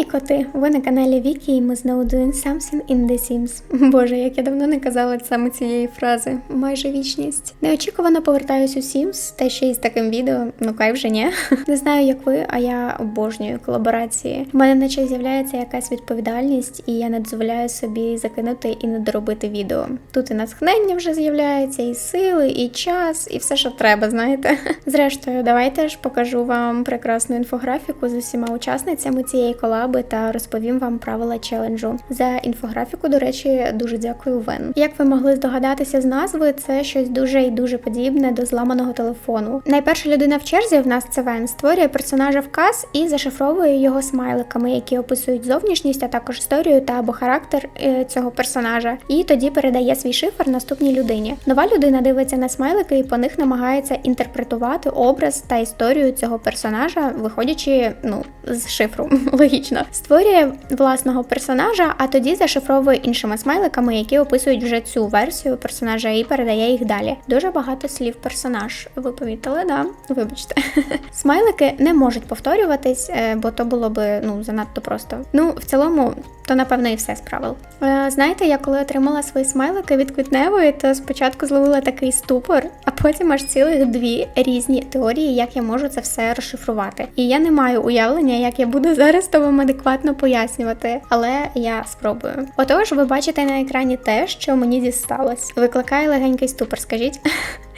Гей, коти! Ви на каналі Вікі, і ми знову doing something in the Sims. Боже, як я давно не казала саме цієї фрази. Майже вічність. Неочікувано повертаюсь у Sims, та ще й з таким відео. Ну кай вже ні. Не знаю, як ви, а я обожнюю колаборації. У мене наче з'являється якась відповідальність, і я не дозволяю собі закинути і не доробити відео. Тут і натхнення вже з'являється, і сили, і час, і все, що треба, знаєте. Зрештою, давайте ж покажу вам прекрасну інфографіку з усіма учасницями цієї колаби та розповім вам правила челенджу. За інфографіку, до речі, дуже дякую Вен. Як ви могли здогадатися з назви, це щось дуже і дуже подібне до зламаного телефону. Найперша людина в черзі в нас це Вен створює персонажа вказ і зашифровує його смайликами, які описують зовнішність, а також історію та або характер е, цього персонажа. І тоді передає свій шифр наступній людині. Нова людина дивиться на смайлики і по них намагається інтерпретувати образ та історію цього персонажа, виходячи ну з шифру. Логічно створює власного персонажа, а тоді зашифровує іншими смайликами, які описують вже цю версію персонажа і передає їх далі. Дуже багато слів персонаж. Ви помітили, да? Вибачте. Смайлики не можуть повторюватись, е, бо то було би ну занадто просто. Ну, в цілому, то напевно і все з правил. Е, Знаєте, я коли отримала свої смайлики від квітневої, то спочатку зловила такий ступор, а потім аж цілих дві різні теорії, як я можу це все розшифрувати. І я не маю уявлення, як я буду зараз то вам адекватно пояснювати, але я спробую. Отож, ви бачите на екрані те, що мені дісталось. Викликає легенький ступор, скажіть.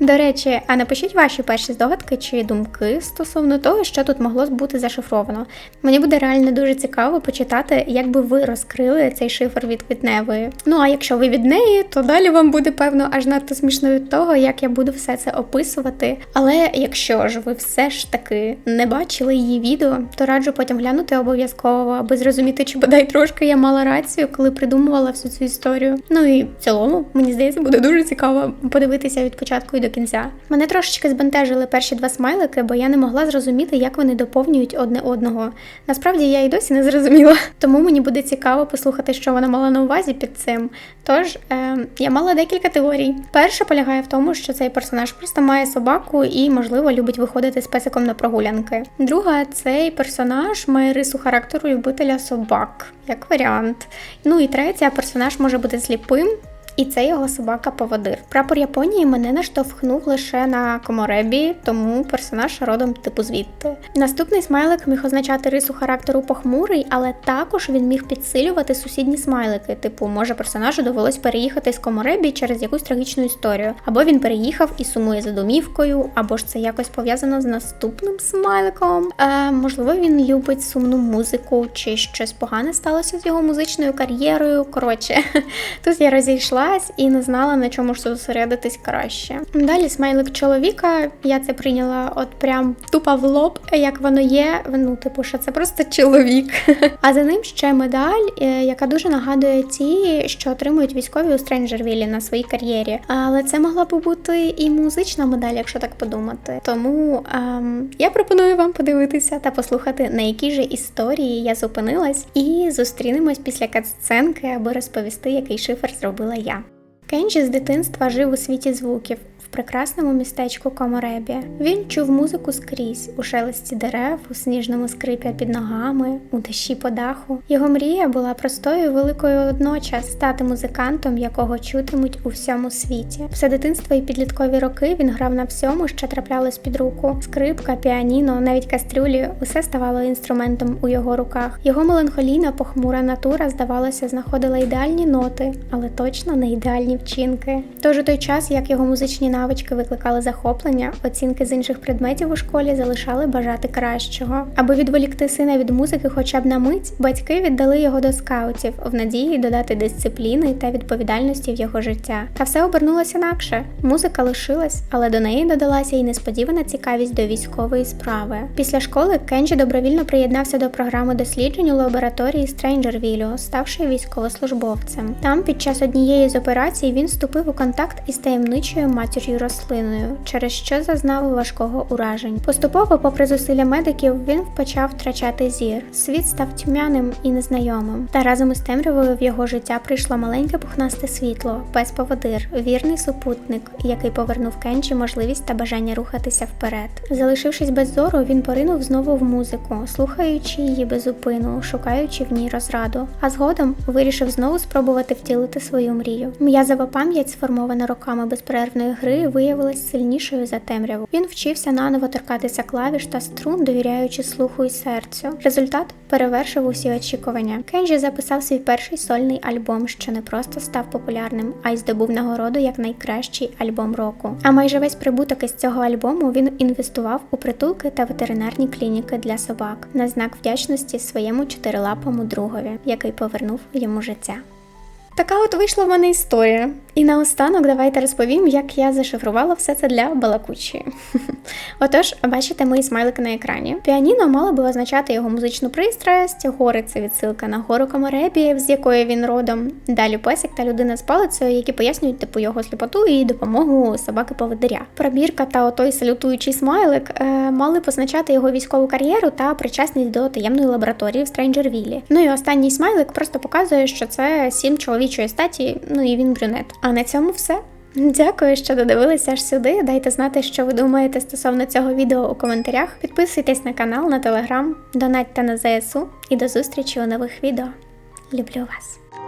До речі, а напишіть ваші перші здогадки чи думки стосовно того, що тут могло бути зашифровано. Мені буде реально дуже цікаво почитати, як би ви розкрили цей шифр від квітневої. Ну а якщо ви від неї, то далі вам буде певно аж надто смішно від того, як я буду все це описувати. Але якщо ж ви все ж таки не бачили її відео, то раджу потім глянути обов'язково, аби зрозуміти, чи бодай трошки я мала рацію, коли придумувала всю цю історію. Ну і в цілому, мені здається, буде дуже цікаво подивитися від початку і до кінця. Мене трошечки збентежили перші два смайлики, бо я не могла зрозуміти, як вони доповнюють одне одного. Насправді я і досі не зрозуміла. Тому мені буде цікаво послухати, що вона мала на увазі під цим. Тож е, я мала декілька теорій. Перша полягає в тому, що цей персонаж просто має собаку і, можливо, любить виходити з песиком на прогулянки. Друга, цей персонаж має рису характеру любителя собак, як варіант. Ну і третя, персонаж може бути сліпим. І це його собака-поводир. Прапор Японії мене наштовхнув лише на коморебі, тому персонаж родом типу звідти. Наступний смайлик міг означати рису характеру похмурий, але також він міг підсилювати сусідні смайлики. Типу, може персонажу довелось переїхати з коморебі через якусь трагічну історію, або він переїхав і сумує за домівкою, або ж це якось пов'язано з наступним смайликом. Е, можливо, він любить сумну музику, чи щось погане сталося з його музичною кар'єрою. Коротше, тут я розійшла і не знала, на чому ж зосередитись краще. Далі смайлик чоловіка. Я це прийняла от прям тупо в лоб, як воно є. Ну, типу, що це просто чоловік. А за ним ще медаль, е, яка дуже нагадує ті, що отримують військові у Стренджервілі на своїй кар'єрі. Але це могла б бути і музична медаль, якщо так подумати. Тому ем, я пропоную вам подивитися та послухати, на якій же історії я зупинилась, і зустрінемось після катсценки, аби розповісти, який шифр зробила я. Кенджі з дитинства жив у світі звуків прекрасному містечку Коморебі. Він чув музику скрізь у шелесті дерев, у сніжному скрипі під ногами, у дощі по даху. Його мрія була простою і великою одночас стати музикантом, якого чутимуть у всьому світі. Все дитинство і підліткові роки він грав на всьому, що траплялось під руку: скрипка, піаніно, навіть кастрюлі усе ставало інструментом у його руках. Його меланхолійна похмура натура, здавалося, знаходила ідеальні ноти, але точно не ідеальні вчинки. Тож у той час, як його музичні навички викликали захоплення, оцінки з інших предметів у школі залишали бажати кращого. Аби відволікти сина від музики, хоча б на мить, батьки віддали його до скаутів в надії додати дисципліни та відповідальності в його життя. Та все обернулося інакше. Музика лишилась, але до неї додалася і несподівана цікавість до військової справи. Після школи Кенджі добровільно приєднався до програми досліджень у лабораторії Стрейнджервілю, ставши військовослужбовцем. Там, під час однієї з операцій, він вступив у контакт із таємничою матір'ю літаючою рослиною, через що зазнав важкого уражень. Поступово, попри зусилля медиків, він почав втрачати зір. Світ став тьмяним і незнайомим. Та разом із темрявою в його життя прийшло маленьке пухнасте світло, пес-поводир, вірний супутник, який повернув Кенджі можливість та бажання рухатися вперед. Залишившись без зору, він поринув знову в музику, слухаючи її без зупину, шукаючи в ній розраду. А згодом вирішив знову спробувати втілити свою мрію. М'язова пам'ять, сформована роками безперервної гри, виявилась сильнішою за темряву. Він вчився наново торкатися клавіш та струн, довіряючи слуху і серцю. Результат перевершив усі очікування. Кенджі записав свій перший сольний альбом, що не просто став популярним, а й здобув нагороду як найкращий альбом року. А майже весь прибуток із цього альбому він інвестував у притулки та ветеринарні клініки для собак на знак вдячності своєму чотирилапому другові, який повернув йому життя. Така от вийшла в мене історія. І наостанок давайте розповім, як я зашифрувала все це для балакучі. Отож, бачите мої смайлики на екрані. Піаніно мало би означати його музичну пристрасть, гори це відсилка на гору Комаребі, з якої він родом. Далі песик та людина з палицею, які пояснюють типу його сліпоту і допомогу собаки поводиря. Пробірка та отой салютуючий смайлик е, мали позначати його військову кар'єру та причасність до таємної лабораторії в Стрейнджервіллі. Ну і останній смайлик просто показує, що це сім чоловічої статі, ну і він брюнет. А на цьому все. Дякую, що додивилися аж сюди. Дайте знати, що ви думаєте стосовно цього відео у коментарях. Підписуйтесь на канал, на телеграм, донатьте на ЗСУ і до зустрічі у нових відео. Люблю вас!